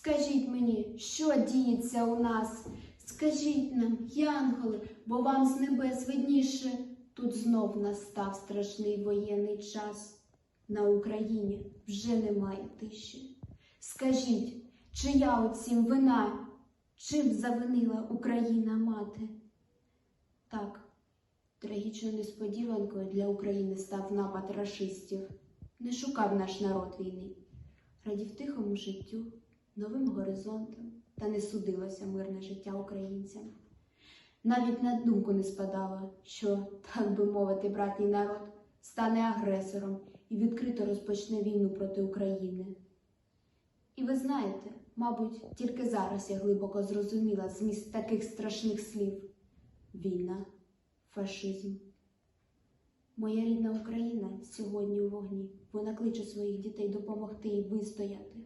Скажіть мені, що діється у нас? Скажіть нам, янголи, бо вам з небес видніше. Тут знов настав страшний воєнний час. На Україні вже немає тиші. Скажіть, чия оцім вина? Чим завинила Україна мати? Так, трагічною несподіванкою для України став напад рашистів. Не шукав наш народ війни, радів тихому життю, новим горизонтам, та не судилося мирне життя українцям. Навіть на думку не спадало, що, так би мовити, братній народ стане агресором і відкрито розпочне війну проти України. І ви знаєте, мабуть, тільки зараз я глибоко зрозуміла зміст таких страшних слів: війна, фашизм. Моя рідна Україна сьогодні у вогні. Вона кличе своїх дітей допомогти їй вистояти,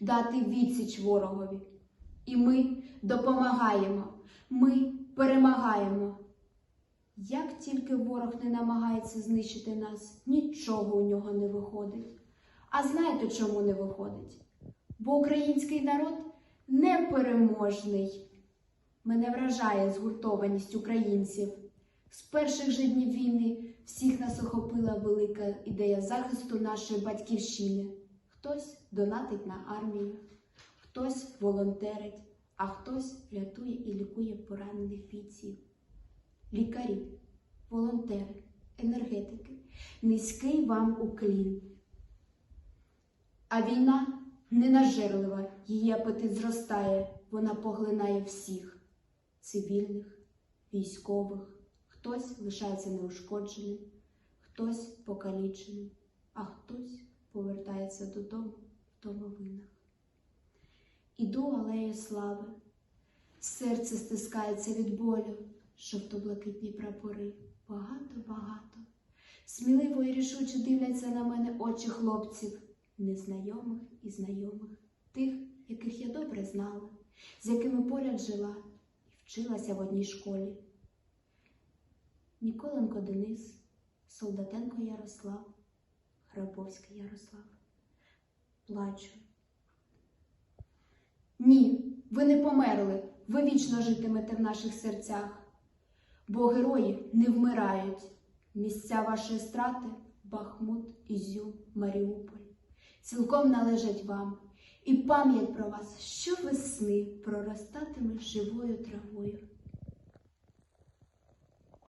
дати відсіч ворогові. І ми допомагаємо, ми перемагаємо. Як тільки ворог не намагається знищити нас, нічого у нього не виходить. А знаєте, чому не виходить? Бо український народ непереможний. Мене вражає згуртованість українців. З перших же днів війни всіх нас охопила велика ідея захисту нашої батьківщини. Хтось донатить на армію, хтось волонтерить, а хтось рятує і лікує поранених бійців. Лікарі, волонтери, енергетики, низький вам уклін. А війна ненажерлива, її апетит зростає, вона поглинає всіх цивільних, військових. Хтось лишається неушкодженим, хтось покаліченим, а хтось повертається додому в домовинах. Іду алею слави, серце стискається від болю, жовто-блакитні прапори, багато-багато. Сміливо і рішуче дивляться на мене очі хлопців, незнайомих і знайомих, тих, яких я добре знала, з якими поряд жила і вчилася в одній школі. Ніколенко Денис, Солдатенко Ярослав, Грабовський Ярослав. Плачу. Ні, ви не померли, ви вічно житимете в наших серцях. Бо герої не вмирають. Місця вашої страти Бахмут, Ізюм, Маріуполь. Цілком належать вам, і пам'ять про вас щовесни проростатиме живою травою.